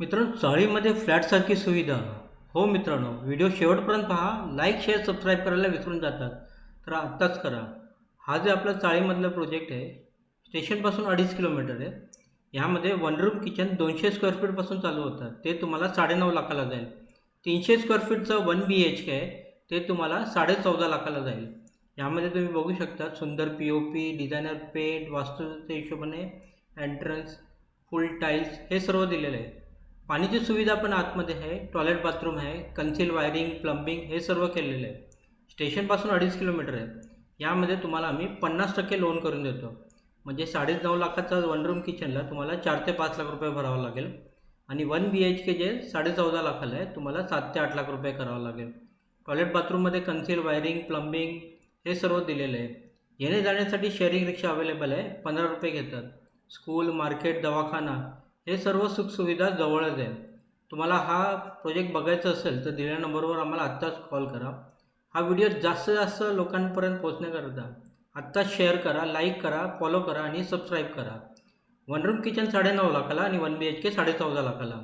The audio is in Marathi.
मित्रांनो चाळीमध्ये फ्लॅटसारखी सुविधा. हो मित्रांनो व्हिडिओ शेवटपर्यंत पहा. लाईक शेअर सबस्क्राईब करायला विसरून जातात. तर आत्ताच करा. हा जे आपला चाळीमधला प्रोजेक्ट आहे स्टेशनपासून अडीच किलोमीटर आहे. ह्यामध्ये वन रूम किचन दोनशे स्क्वेअर फीटपासून चालू होतं. ते तुम्हाला साडेनऊ लाखाला जाईल. तीनशे स्क्वेअर फीटचं वन बी एच के आहे. ते तुम्हाला साडे चौदा लाखाला जाईल. यामध्ये तुम्ही बघू शकता सुंदर P O P designer paint वास्तूच्या हिशोबाने एंट्रन्स फुल टाईल्स हे सर्व दिलेलं आहे. पाण्याची सुविधा पण आतमध्ये आहे टॉयलेट बाथरूम आहे कन्सिल वायरिंग प्लंबिंग हे सर्व केलेलं आहे. स्टेशनपासून अडीच किलोमीटर आहे. यामध्ये तुम्हाला आम्ही पन्नास टक्के लोन करून देतो. म्हणजे साडेनऊ लाखाचा वन रूम किचनला तुम्हाला चार ते पाच लाख रुपये भरावं लागेल. आणि वन बी एच के जे साडे चौदा लाखाला आहे तुम्हाला सात ते आठ लाख रुपये करावं लागेल. टॉयलेट बाथरूममध्ये कन्सिल वायरिंग प्लंबिंग हे सर्व दिलेलं आहे. येणे जाण्यासाठी शेअरिंग रिक्षा अवेलेबल आहे पंधरा रुपये घेतात. स्कूल मार्केट दवाखाना हे सर्व सुखसुविधा जवळच आहे. तुम्हाला हा प्रोजेक्ट बघायचा असेल तर दिलेल्या नंबरवर आम्हाला आत्ताच कॉल करा. हा व्हिडिओ जास्तीत जास्त लोकांपर्यंत पोहोचण्याकरता आत्ता शेअर करा लाईक करा फॉलो करा आणि सबस्क्राईब करा. वन रूम किचन साडेनऊ लाखाला आणि वन बी एच के साडेचौदा लाखाला.